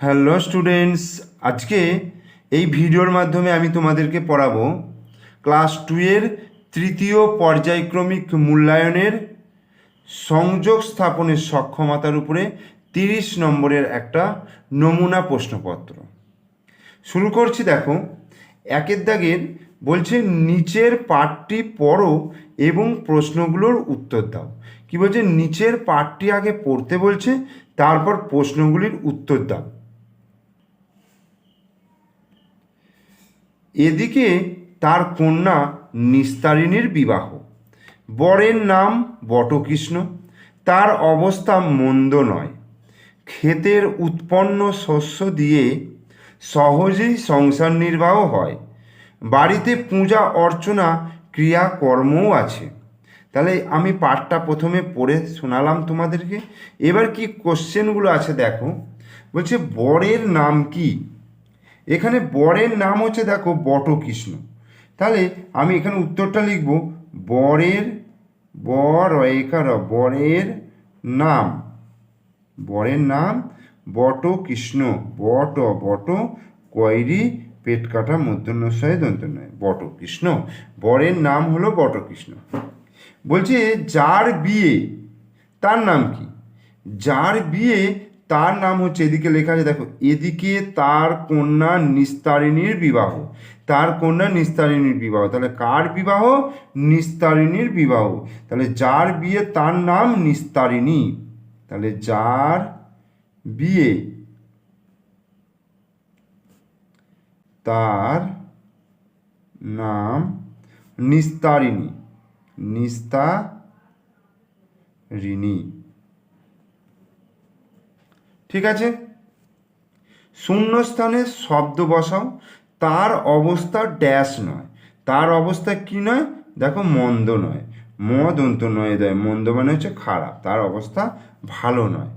Hello students, আজকে এই ভিডিওর মাধ্যমে আমি তোমাদেরকে পড়াবো ক্লাস টুয়ের তৃতীয় পর্যায়ক্রমিক মূল্যায়নের সংযোগ স্থাপনের সক্ষমতার উপরে তিরিশ নম্বরের একটা নমুনা প্রশ্নপত্র। শুরু করছি, দেখো। একের দাগের বলছে, নিচের পাঠটি পড়ো এবং প্রশ্নগুলোর উত্তর দাও। কি বলছে? নিচের পাঠটি আগে পড়তে বলছে, তারপর প্রশ্নগুলির উত্তর দাও। এদিকে তার কন্যা নিস্তারিণীর বিবাহ। বরের নাম বটকৃষ্ণ, তার অবস্থা মন্দ নয়। ক্ষেতের উৎপন্ন শস্য দিয়ে সহজেই সংসার নির্বাহ হয়। বাড়িতে পূজা, অর্চনা ক্রিয়াকর্মও আছে। তাহলে আমি পাঠটা প্রথমে পড়ে শোনালাম তোমাদেরকে। এবার কি কোশ্চেনগুলো আছে দেখো। বলছে, বরের নাম কি? এখানে বরের নাম হচ্ছে, দেখো, বটকৃষ্ণ। তাহলে আমি এখানে উত্তরটা লিখব, বরের, বর একার, বরের নাম। বরের নাম বটকৃষ্ণ। বট বট কয়রি পেট কাটা মধ্যন্বশয় দন্ত নয় বটকৃষ্ণ। বরের নাম হলো বটকৃষ্ণ। বলছে, যার বিয়ে, তার নাম কি? যার বিয়ে তার নাম হচ্ছে, এদিকে লেখা আছে, দেখো, এদিকে তার কন্যা নিস্তারিণীর বিবাহ। তার কন্যা নিস্তারিণীর বিবাহ। তাহলে কার বিবাহ? নিস্তারিণীর বিবাহ। তাহলে যার বিয়ে, তার নাম নিস্তারিণী। তাহলে যার বিয়ে, তার নাম নিস্তারিণী। নিস্তারিণী। ঠিক আছে? শূন্যস্থানে শব্দ বসাও, তার অবস্থা ড্যাশ নয়। তার অবস্থা কি নয়? দেখো মন্দ নয়। মদন্ত নয় দেয়। মন্দ মানে হচ্ছে খারাপ। তার অবস্থা ভালো নয়।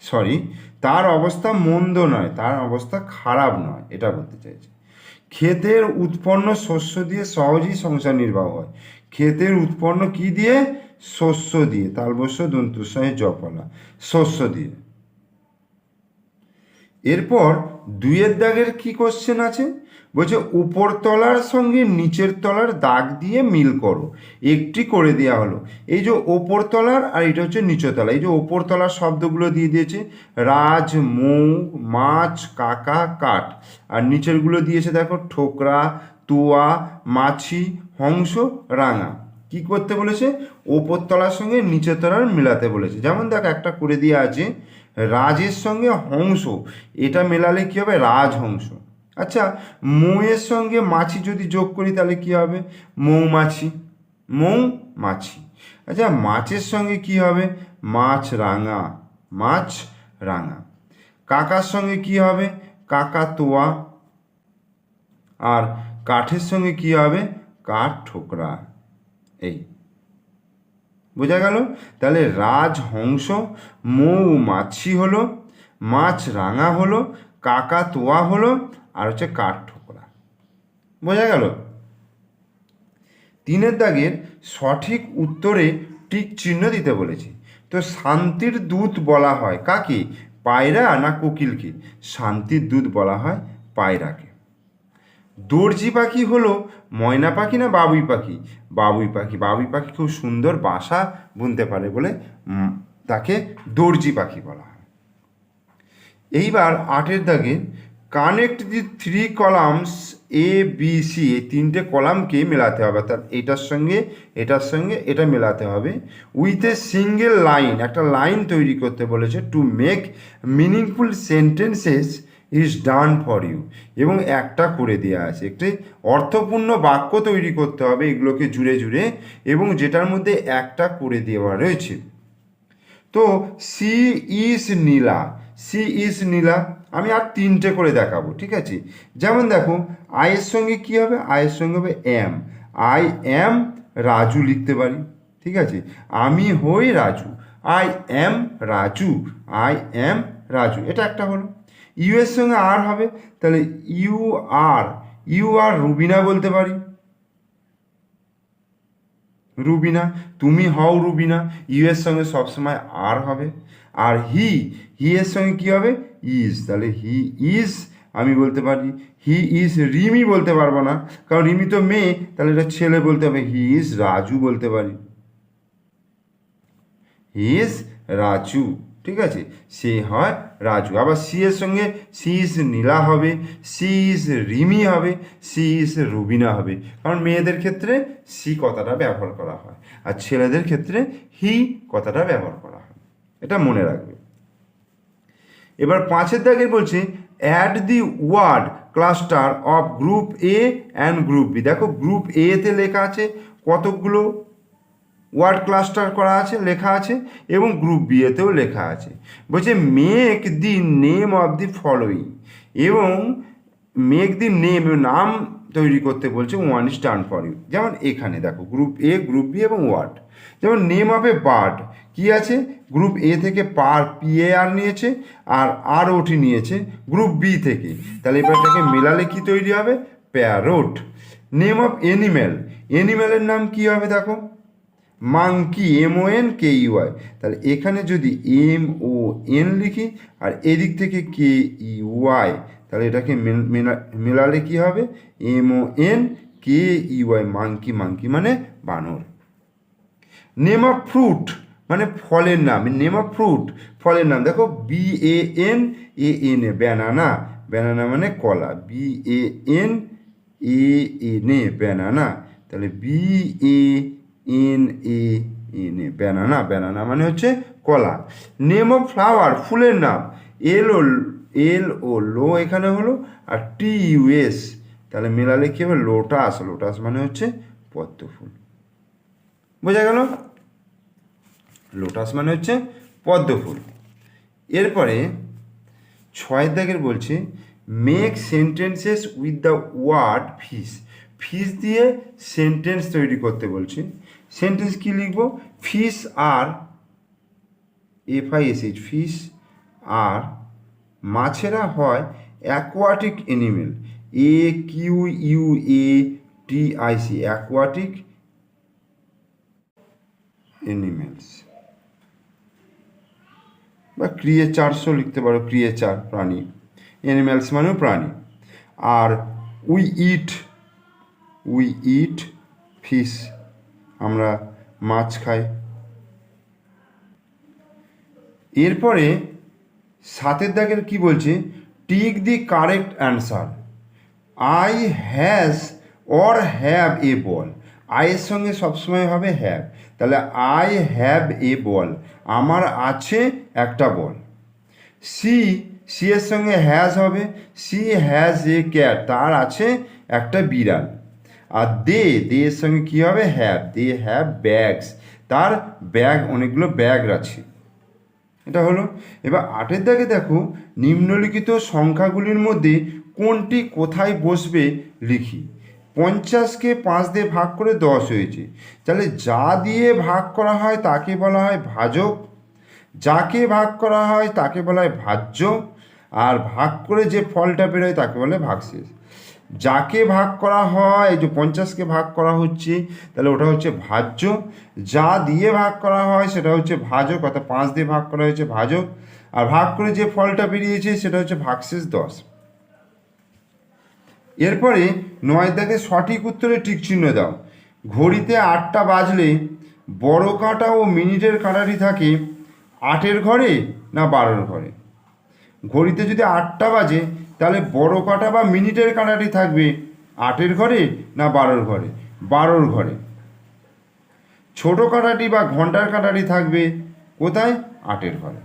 সরি তার অবস্থা মন্দ নয়। তার অবস্থা খারাপ নয়। এটা বলতে চাইছে। ক্ষেতের উৎপন্ন শস্য দিয়ে সহজেই সংসার নির্বাহ হয়। ক্ষেতের উৎপন্ন কি দিয়ে? শস্য দিয়ে তালবস্য দন্তুসাহে জপলা শস্য দিয়ে। এরপর দুইয়ের দাগের কি কোশ্চেন আছে? বলছে উপর তলার সঙ্গে নিচের তলার দাগ দিয়ে মিল করো। একটি করে দেওয়া হলো। এই যে ওপর তলার আর এটা হচ্ছে নিচতলা। এই যে ওপর তলার শব্দগুলো দিয়ে দিয়েছে, রাজ, মৌ, মাছ, কাকা, কাঠ। আর নিচেরগুলো দিয়েছে দেখো, ঠোকরা, তুয়া, মাছি, হংস, রাঙা। কি করতে বলেছে? ওপর তলার সঙ্গে নিচের তলার মেলাতে বলেছে। যেমন দেখ, একটা করে দিয়ে আছে, রাজের সঙ্গে হংস। এটা মেলালে কি হবে? রাজহংস। আচ্ছা মৌয়ের সঙ্গে মাছি যদি যোগ করি, তাহলে কি হবে? মৌমাছি। মৌ মাছি আচ্ছা মাছের সঙ্গে কি হবে? মাছ রাঙা। মাছ রাঙা। কাকার সঙ্গে কি হবে? কাকা তোয়া। আর কাঠের সঙ্গে কি হবে? কাঠ ঠোকরা। এই। বোঝা গেল? তাহলে রাজহংস মৌমাছি হলো, মাছ রাঙা হলো, কাকা তোয়া হলো, আর হচ্ছে কাঠ ঠোকরা। বোঝা গেল? তিনের দাগের সঠিক উত্তরে টিক চিহ্ন দিতে বলেছি। তো শান্তির দূত বলা হয় কাকে? পায়রা না কোকিলকে? শান্তির দূত বলা হয় পায়রাকে। দর্জি পাখি হলো ময়না পাখি না বাবুই পাখি? বাবুই পাখি। বাবুই পাখি খুব সুন্দর বাসা বুনতে পারে বলে তাকে দর্জি পাখি বলা হয়। এইবার আটের দাগে connect the three columns A B C এই তিনটে কলামকে মেলাতে হবে। অর্থাৎ এটার সঙ্গে এটার সঙ্গে, এটা মেলাতে হবে। উইথ এ সিঙ্গেল লাইন একটা লাইন তৈরি করতে বলেছে to make meaningful sentences is done for you এবং একটা করে দেওয়া আছে। একটি অর্থপূর্ণ বাক্য তৈরি করতে হবে এগুলোকে জুড়ে জুড়ে এবং যেটার মধ্যে একটা করে দেওয়া রয়েছে। তো সি ইস নীলা। সি ইস নীলা। আমি আর তিনটে করে দেখাবো, ঠিক আছে? যেমন দেখো আয়ের সঙ্গে কি হবে? আয়ের সঙ্গে হবে এম। আই এম রাজু লিখতে পারি, ঠিক আছে? আমি হই Raju. I am Raju. I am Raju. এটা একটা হলো। ইউ এর সঙ্গে আর হবে, তাহলে you are you are Rubina বলতে পারি। রুবিনা, তুমি হও রুবিনা ইউ এর সঙ্গে সবসময় আর হবে। আর হি হি এর সঙ্গে কী হবে? ইজ তাহলে হি ইজ আমি বলতে পারি হি ইজ রিমি বলতে পারব না, কারণ রিমি তো মেয়ে, তাহলে এটা ছেলে বলতে হবে হি ইজ রাজু বলতে পারি। হি ইজ রাজু, ঠিক আছে? সে হয় রাজু। আবার সি এর সঙ্গে সি ইজ নীলা হবে সি ইজ রিমি হবে সি ইজ রুবিনা হবে। কারণ মেয়েদের ক্ষেত্রে সি কথাটা ব্যবহার করা হয় আর ছেলেদের ক্ষেত্রে হি কথাটা ব্যবহার করা হয়। এটা মনে রাখবে। এবার পাঁচের দাগে বলছে add the word cluster of group A and group B দেখো গ্রুপ এতে লেখা আছে কতকগুলো ওয়ার্ড ক্লাস্টার করা আছে, লেখা আছে এবং গ্রুপ বি এতেও লেখা আছে। বলছে make the name of the following এবং মেক দি নেম নাম তৈরি করতে বলছে one is turn for you যেমন এখানে দেখো, গ্রুপ এ গ্রুপ বি এবং ওয়ার্ড। যেমন নেম অফ এ বার্ড কী আছে? গ্রুপ এ থেকে পার পি এ আর নিয়েছে আর আর ওটি নিয়েছে গ্রুপ বি থেকে। তাহলে এবার এটাকে মেলালে কী তৈরি হবে? প্যারোট নেম অফ এনিম্যাল এনিম্যালের নাম কি হবে দেখো? Monkey M O N K U I তাহলে এখানে যদি এম ও এন লিখি, আর এদিক থেকে কে ইউআই তাহলে এটাকে মেলা- মেলালে কি হবে? M O N K U I monkey monkey মানে বানর। নেম অফ ফ্রুট মানে ফলের নাম। নেম অফ ফ্রুট ফলের নাম। দেখো B A N A N A banana banana মানে কলা। B A N A N A banana তাহলে B A N A N A banana banana মানে হচ্ছে কলা। নেম অফ ফ্লাওয়ার ফুলের নাম। এল ও এল ও লো এখানে হলো, আর টি ইউএস তাহলে মেলালে কী হবে? লোটাস লোটাস মানে হচ্ছে পদ্ম ফুল বোঝা গেল? লোটাস মানে হচ্ছে পদ্ম ফুল এরপরে ছয় দাগের বলছে make sentences with the word fish fish দিয়ে সেন্টেন্স তৈরি করতে বলছে। সেন্টেন্স কি লিখব? Fish R F I S H fish আর মাছেরা হয় aquatic animal. A Q U A T I C aquatic animals. বা ক্রিয়েচার্সও লিখতে পারো, ক্রিয়েচার, প্রাণী। অ্যানিম্যালস মানেও প্রাণী। আর we eat we eat fish আমরা মাছ খাই। এরপরে সাতের দাগের কি বলছে? Tick the correct answer I has or have a ball আয়ের সঙ্গে সবসময় হবে হ্যাভ তাহলে আই হ্যাভ এ বল আমার আছে একটা বল সি সি এর সঙ্গে হ্যাজ হবে। সি হ্যাজ এ ক্যাট তার আছে একটা বিড়াল। আর দে দে এর সঙ্গে কী হবে? Have they have bags. তার ব্যাগ, অনেকগুলো ব্যাগ আছে। এটা হলো। এবার আটের দাগে দেখো, নিম্নলিখিত সংখ্যাগুলির মধ্যে কোনটি কোথায় বসবে লিখি। পঞ্চাশকে পাঁচ দিয়ে ভাগ করে দশ হয়েছে। তাহলে যা দিয়ে ভাগ করা হয় তাকে বলা হয় ভাজক। যাকে ভাগ করা হয় তাকে বলা হয় ভাজ্য। আর ভাগ করে যে ফলটা বেরোয় তাকে বলে ভাগশেষ। যাকে ভাগ করা হয়, এই যে পঞ্চাশকে ভাগ করা হচ্ছে, তাহলে ওটা হচ্ছে ভাজ্য। যা দিয়ে ভাগ করা হয়, সেটা হচ্ছে ভাজক, অর্থাৎ পাঁচ দিয়ে ভাগ করা হয়েছে ভাজক। আর ভাগ করে যে ফলটা বেরিয়েছে, সেটা হচ্ছে ভাগশেষ দশ। এরপরে নয় দাগে সঠিক উত্তরে টিক চিহ্ন দাও। ঘড়িতে আটটা বাজলে বড় কাঁটা ও মিনিটের কাঁটাটি থাকে আটের ঘরে না বারোর ঘরে? ঘড়িতে যদি আটটা বাজে, তাহলে বড় কাঁটা বা মিনিটের কাঁটাটি থাকবে আটের ঘরে না বারোর ঘরে? বারোর ঘরে। ছোট কাঁটাটি বা ঘণ্টার কাঁটাটি থাকবে কোথায়? আটের ঘরে।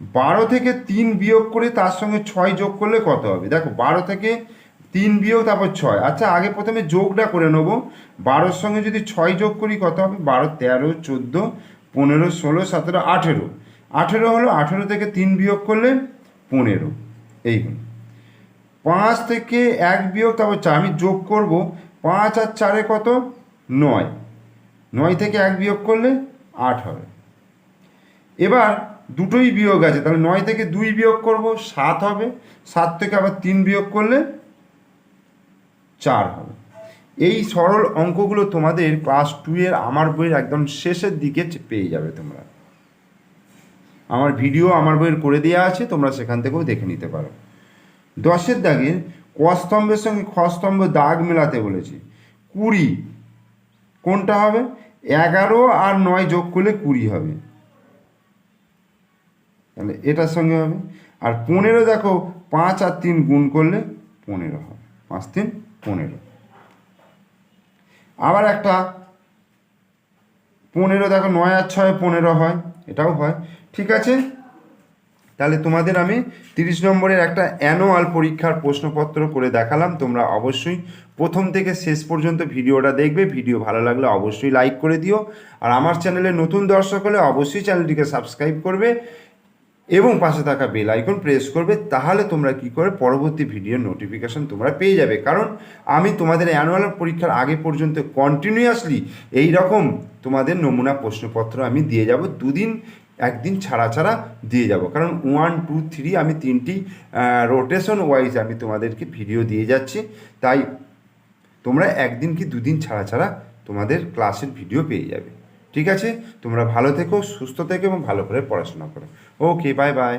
বারো থেকে তিন বিয়োগ করে তার সঙ্গে ছয় যোগ করলে কত হবে? দেখো, বারো থেকে তিন বিয়োগ, তারপর ছয়। আচ্ছা আগে প্রথমে যোগটা করে নেব। বারোর সঙ্গে যদি ছয় যোগ করি কত হবে? বারো, তেরো, চোদ্দ, পনেরো, ষোলো, সতেরো, আঠেরো। আঠেরো হলো, আঠেরো থেকে তিন বিয়োগ করলে পনেরো। এই হলো পাঁচ থেকে এক বিয়োগ, তারপর চার, আমি যোগ করব, পাঁচ আর চারে কত? নয়। নয় থেকে এক বিয়োগ করলে আট হবে এবার দুটোই বিয়োগ আছে, তাহলে নয় থেকে দুই বিয়োগ করব, সাত হবে। সাত থেকে আবার তিন বিয়োগ করলে চার হবে। এই সরল অঙ্কগুলো তোমাদের ক্লাস টু এর আমার বইয়ের একদম শেষের দিকে পেয়ে যাবে তোমরা। আমার ভিডিও আমার বইয়ের করে দেওয়া আছে, তোমরা সেখান থেকেও দেখে নিতে পারো। দশের দাগের কস্তম্ভের সঙ্গে খস্তম্ভ দাগ মেলাতে বলেছি। কুড়ি, কোনটা হবে? এগারো আর নয় যোগ করলে কুড়ি হবে। তাহলে এটার সঙ্গে হবে। আর পনেরো দেখো, পাঁচ আর তিন গুণ করলে পনেরো হবে। পাঁচ, তিন, পনেরো। আবার একটা, পনেরো দেখো, নয় আর ছয় পনেরো হয়, এটাও হয়। ঠিক আছে? তাহলে তোমাদের আমি তিরিশ নম্বরের একটা অ্যানুয়াল পরীক্ষার প্রশ্নপত্র করে দেখালাম। তোমরা অবশ্যই প্রথম থেকে শেষ পর্যন্ত ভিডিওটা দেখবে। ভিডিও ভালো লাগলে অবশ্যই লাইক করে দিও। আর আমার চ্যানেলে নতুন দর্শক হলে অবশ্যই চ্যানেলটিকে সাবস্ক্রাইব করবে এবং পাশে থাকা বেল আইকন প্রেস করবে। তাহলে তোমরা কি করে? পরবর্তী ভিডিওর নোটিফিকেশন তোমরা পেয়ে যাবে। কারণ আমি তোমাদের অ্যানুয়াল পরীক্ষার আগে পর্যন্ত কন্টিনিউয়াসলি এই রকম তোমাদের নমুনা প্রশ্নপত্র আমি দিয়ে যাব। দুদিন একদিন ছাড়া ছাড়া দিয়ে যাব। কারণ ওয়ান টু থ্রি আমি তিনটি রোটেশন ওয়াইজ আমি তোমাদেরকে ভিডিও দিয়ে যাচ্ছি। তাই তোমরা একদিন কি দুদিন ছাড়া ছাড়া তোমাদের ক্লাসের ভিডিও পেয়ে যাবে। ঠিক আছে? তোমরা ভালো থেকো, সুস্থ থেকো এবং ভালো করে পড়াশোনা করো। Okay bye bye